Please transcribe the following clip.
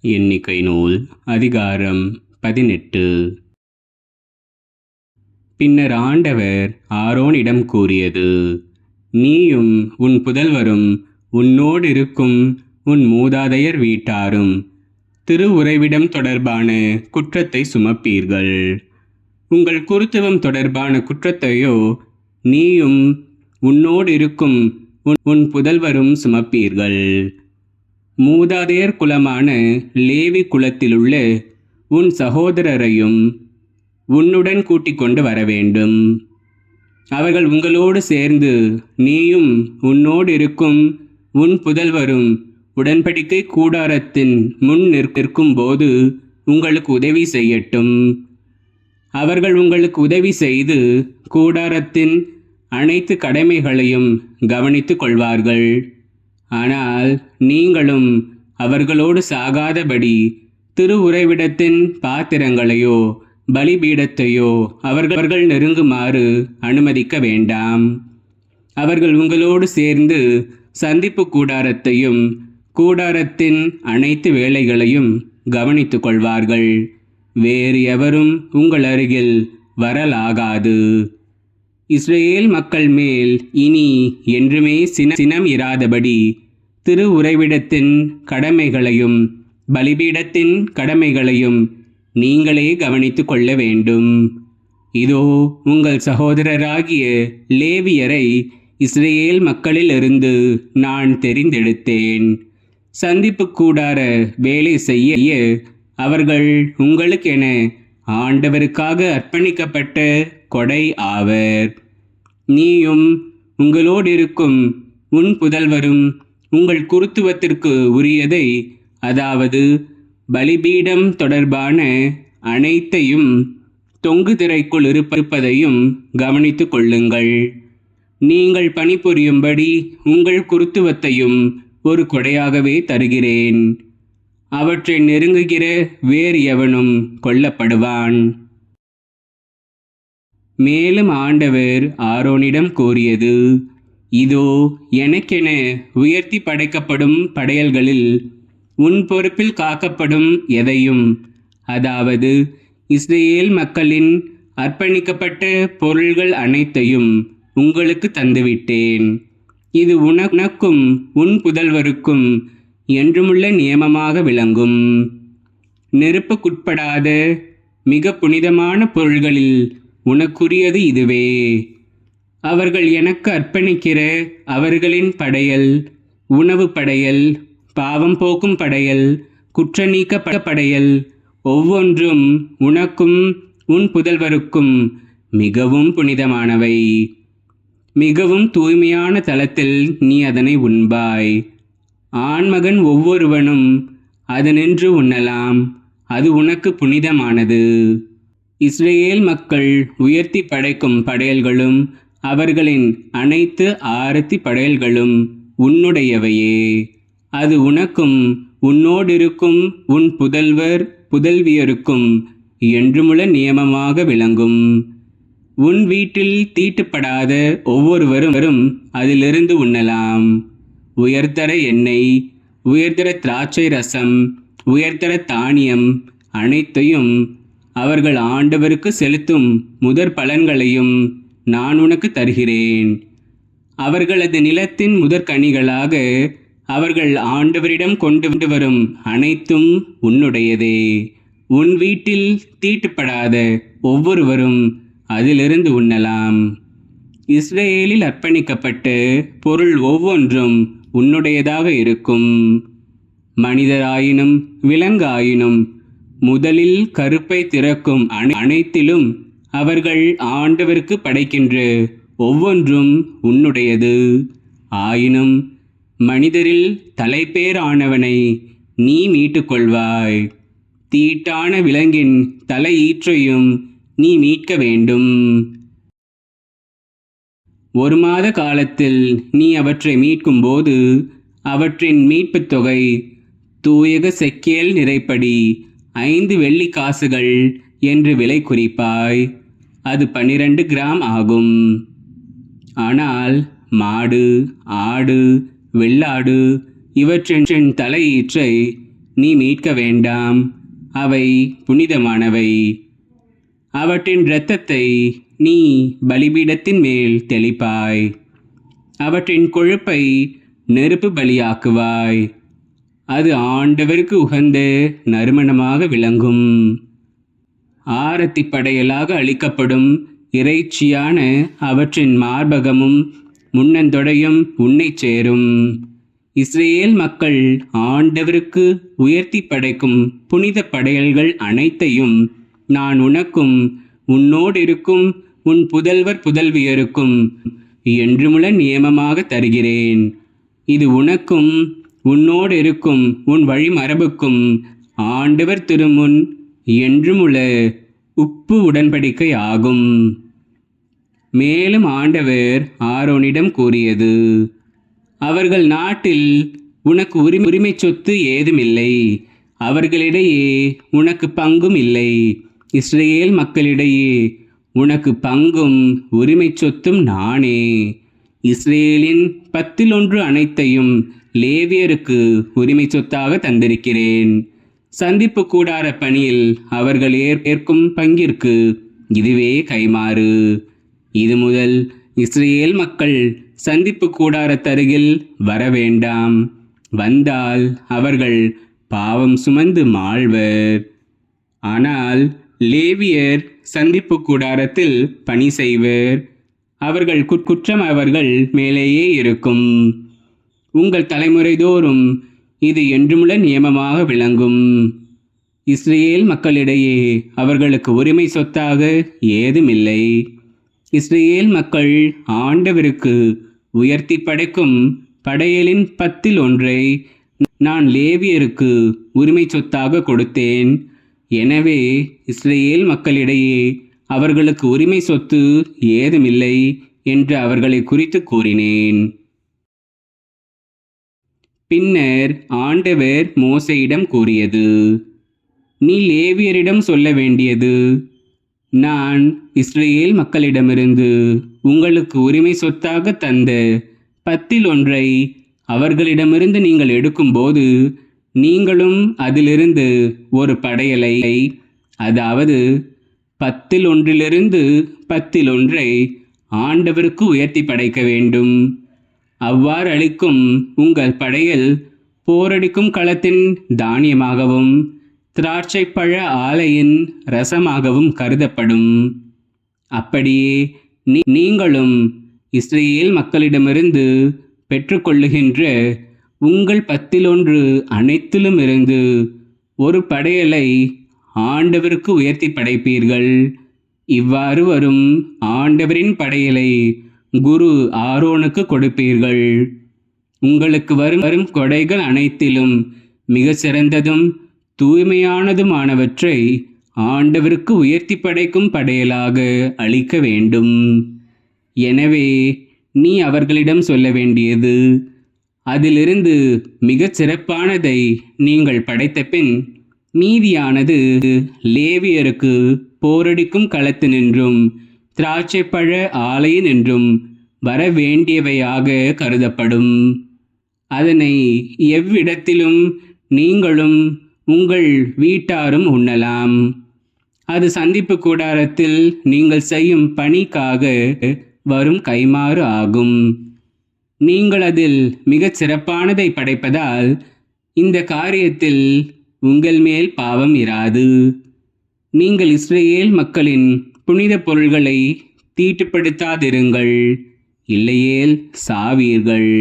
எண்ணிக்கை நூல் அதிகாரம் பதினெட்டு. பின்னர் ஆண்டவர் ஆரோனிடம் கூறியது நீயும் உன் புதல்வரும் உன்னோடு இருக்கும் உன் மூதாதையர் வீட்டாரும் திரு உறைவிடம் தொடர்பான குற்றத்தை சுமப்பீர்கள். உங்கள் குருத்துவம் தொடர்பான குற்றத்தையோ நீயும் உன்னோடு இருக்கும் உன் புதல்வரும் சுமப்பீர்கள். மூதாதையர் குலமான லேவி குலத்திலுள்ள உன் சகோதரரையும் உன்னுடன் கூட்டிக் கொண்டு வர வேண்டும் அவர்கள் உங்களோடு சேர்ந்து நீயும் உன்னோடு இருக்கும் உன் புதல்வரும் உடன்படிக்கை கூடாரத்தின் முன் நிற்கும் போது உங்களுக்கு உதவி செய்யட்டும். அவர்கள் உங்களுக்கு உதவி செய்து கூடாரத்தின் அனைத்து கடமைகளையும் கவனித்து கொள்வார்கள். ஆனால் நீங்களும் அவர்களோடு சாகாதபடி திரு உறைவிடத்தின் பாத்திரங்களையோ பலிபீடத்தையோ அவர்கள் அவர்கள் நெருங்குமாறு அனுமதிக்க வேண்டாம். அவர்கள் உங்களோடு சேர்ந்து சந்திப்பு கூடாரத்தையும் கூடாரத்தின் அனைத்து வேலைகளையும் கவனித்துக் கொள்வார்கள். வேறு எவரும் உங்கள் அருகில் வரலாகாது. இஸ்ரேல் மக்கள் மேல் இனி என்றுமே சின சினம் இராதபடி திரு உறைவிடத்தின் கடமைகளையும் பலிபீடத்தின் கடமைகளையும் நீங்களே கவனித்து கொள்ள வேண்டும். இதோ உங்கள் சகோதரராகிய லேவியரை இஸ்ரேல் மக்களிலிருந்து நான் தெரிந்தெடுத்தேன். சந்திப்பு கூடார வேலை செய்ய அவர்கள் உங்களுக்கென ஆண்டவருக்காக அர்ப்பணிக்கப்பட்ட கொடை ஆவர். நீயும் உங்களோடு இருக்கும் உன் புதல்வரும் உங்கள் குருத்துவத்திற்கு உரியதை அதாவது பலிபீடம் தொடர்பான அனைத்தையும் தொங்கு திரைக்குள் இருப்பதையும் கவனித்து கொள்ளுங்கள். நீங்கள் பணிபுரியும்படி உங்கள் குருத்துவத்தையும் ஒரு கொடையாகவே தருகிறேன். அவற்றை நெருங்குகிற வேறு எவனும் கொல்லப்படுவான். மேலும் ஆண்டவர் ஆரோனிடம் கூறியது இதோ எனக்கென உயர்த்தி படைக்கப்படும் படையல்களில் உன் பொறுப்பில் காக்கப்படும் எதையும் அதாவது இஸ்ரேல் மக்களின் அர்ப்பணிக்கப்பட்ட பொருள்கள் அனைத்தையும் உங்களுக்கு தந்துவிட்டேன். இது உனக்கும் உன் புதல்வருக்கும் என்றுமுள்ள நியமமாக விளங்கும். நெருப்புக்குட்படாத மிக புனிதமான பொருள்களில் உனக்குரியது இதுவே. அவர்கள் எனக்கு அர்ப்பணிக்கிற அவர்களின் படையல் உணவு படையல் பாவம் போக்கும் படையல் குற்ற நீக்கப்பட படையல் ஒவ்வொன்றும் உனக்கும் உன் புதல்வருக்கும் மிகவும் புனிதமானவை. மிகவும் தூய்மையான தளத்தில் நீ அதனை உண்பாய். ஆண்மகன் ஒவ்வொருவனும் அதனின்று உண்ணலாம். அது உனக்கு புனிதமானது. இஸ்ரேல் மக்கள் உயர்த்தி படைக்கும் படையல்களும் அவர்களின் அனைத்து ஆரத்தி படையல்களும் உன்னுடையவையே. அது உனக்கும் உன்னோடிருக்கும் உன் புதல்வர் புதல்வியருக்கும் என்றுமுள்ள நியமமாக விளங்கும். உன் வீட்டில் தீட்டுப்படாத ஒவ்வொருவரும் அதிலிருந்து உண்ணலாம். உயர்தர எண்ணெய் உயர்தர திராட்சை ரசம் உயர்தர தானியம் அனைத்தையும் அவர்கள் ஆண்டவருக்கு செலுத்தும் முதற் பலன்களையும் நான் உனக்கு தருகிறேன். அவர்களது நிலத்தின் முதற்கனிகளாக அவர்கள் ஆண்டவரிடம் கொண்டு வரும் அனைத்தும் உன்னுடையதே. உன் வீட்டில் தீட்டுப்படாத ஒவ்வொருவரும் அதிலிருந்து உண்ணலாம். இஸ்ரேலில் அர்ப்பணிக்கப்பட்டு பொருள் ஒவ்வொன்றும் உன்னுடையதாக இருக்கும். மனிதராயினும் விலங்காயினும் முதலில் கருப்பை திறக்கும் அனைத்திலும் அவர்கள் ஆண்டவருக்கு படைக்கின்ற ஒவ்வொன்றும் உன்னுடையது. ஆயினும் மனிதரில் தலைப்பேரானவனை நீ மீட்டுக்கொள்வாய். தீட்டான விலங்கின் தலையீற்றையும் நீ மீட்க வேண்டும். ஒரு மாத காலத்தில் நீ அவற்றை மீட்கும்போது அவற்றின் மீட்புத் தொகை தூயக செக்கேல் நிறைப்படி ஐந்து வெள்ளி காசுகள் என்று விலை குறிப்பாய். அது பன்னிரண்டு கிராம் ஆகும். ஆனால் மாடு ஆடு வெள்ளாடு இவற்றின் தலையீற்றை நீ மீட்க வேண்டாம். அவை புனிதமானவை. அவற்றின் இரத்தத்தை நீ பலிபீடத்தின் மேல் தெளிப்பாய். அவற்றின் கொழுப்பை நெருப்பு பலியாக்குவாய். அது ஆண்டவருக்கு உகந்த நறுமணமாக விளங்கும். ஆரத்தி படையலாக அளிக்கப்படும் இறைச்சியான அவற்றின் மார்பகமும் முன்னந்தொடையும் உன்னைச் சேரும். இஸ்ரேல் மக்கள் ஆண்டவருக்கு உயர்த்தி படைக்கும் புனித படையல்கள் அனைத்தையும் நான் உனக்கும் உன்னோடு இருக்கும் உன் புதல்வர் புதல்வியருக்கும் என்றுமுள்ள நியமமாக தருகிறேன். இது உனக்கும் உன்னோடு இருக்கும் உன் வழிமரபுக்கும் ஆண்டவர் திருமுன் என்றுமுள்ள உப்பு உடன்படிக்கை ஆகும் மேலும் ஆண்டவர் ஆரோனிடம் கூறியது அவர்கள் நாட்டில் உனக்கு உரிமை உரிமை சொத்து ஏதுமில்லை. அவர்களிடையே உனக்கு பங்கும் இல்லை. இஸ்ரேல் மக்களிடையே உனக்கு பங்கும் உரிமை சொத்தும் நானே. இஸ்ரேலின் பத்தில் ஒன்று அனைத்தையும் லேவியருக்கு உரிமை சொத்தாக தந்திருக்கிறேன். சந்திப்பு கூடார பணியில் அவர்கள் ஏற்- ஏற்கும் பங்கிற்கு இதுவே கைமாறு இது முதல் இஸ்ரேல் மக்கள் சந்திப்பு கூடாரத்தருகில் வர வேண்டாம். வந்தால் அவர்கள் பாவம் சுமந்து மாழ்வர். ஆனால் லேவியர் சந்திப்பு கூடாரத்தில் பணி செய்வர். அவர்கள் குற்றம் அவர்கள் மேலேயே இருக்கும். உங்கள் தலைமுறை தோறும் இது என்றுமுள்ள நியமமாக விளங்கும். இஸ்ரேல் மக்களிடையே அவர்களுக்கு உரிமை சொத்தாக ஏதுமில்லை. இஸ்ரேல் மக்கள் ஆண்டவருக்கு உயர்த்தி படைக்கும் படையலின் பத்தில் ஒன்றை நான் லேவியருக்கு உரிமை சொத்தாக கொடுத்தேன். எனவே இஸ்ரேல் மக்களிடையே அவர்களுக்கு உரிமை சொத்து ஏதுமில்லை என்று அவர்களை குறித்து கூறினேன். பின்னர் ஆண்டவர் மோசையிடம் கூறியது நீ லேவியரிடம் சொல்ல வேண்டியது நான் இஸ்ரேல் மக்களிடமிருந்து உங்களுக்கு உரிமை சொத்தாக தந்த பத்தில் ஒன்றை அவர்களிடமிருந்து நீங்கள் எடுக்கும்போது நீங்களும் அதிலிருந்து ஒரு படையலை அதாவது பத்தில் ஒன்றிலிருந்து பத்தில் ஒன்றை ஆண்டவருக்கு உயர்த்தி படைக்க வேண்டும். அவ்வாறு அளிக்கும் உங்கள் படையல் போரடிக்கும் களத்தின் தானியமாகவும் திராட்சைப்பழ ஆலையின் ரசமாகவும் கருதப்படும். அப்படியே நீ- நீங்களும் இஸ்ரேல் மக்களிடமிருந்து பெற்றுக்கொள்ளுகின்ற உங்கள் பத்திலொன்று அனைத்திலும் இருந்து ஒரு படையலை ஆண்டவருக்கு உயர்த்தி படைப்பீர்கள். இவ்வாறு வரும் ஆண்டவரின் படையலை குரு ஆரோனுக்கு கொடுப்பீர்கள். உங்களுக்கு வரும் வரும் கொடைகள் அனைத்திலும் மிக சிறந்ததும் தூய்மையானதுமானவற்றை ஆண்டவருக்கு உயர்த்தி படைக்கும் படையலாக அளிக்க வேண்டும். எனவே நீ அவர்களிடம் சொல்ல வேண்டியது அதிலிருந்து மிகச் சிறப்பானதை நீங்கள் படைத்த பின் மீதியானது லேவியருக்கு போரடிக்கும் களத்து நின்றும் திராட்சைப்பழ ஆலையின் என்றும் வர வேண்டியவையாக கருதப்படும். அதனை எவ்விடத்திலும் நீங்களும் உங்கள் வீட்டாரும் உண்ணலாம். அது சந்திப்பு கூடாரத்தில் நீங்கள் செய்யும் பணிக்காக வரும் கைமாறு ஆகும். நீங்கள் அதில் மிகச் சிறப்பானதை படைப்பதால் இந்த காரியத்தில் உங்கள் மேல் பாவம் இராது. நீங்கள் இஸ்ரேல் மக்களின் புனித பொருள்களை தீட்டுப்படுத்தாதிருங்கள். இல்லையேல் சாவீர்கள்.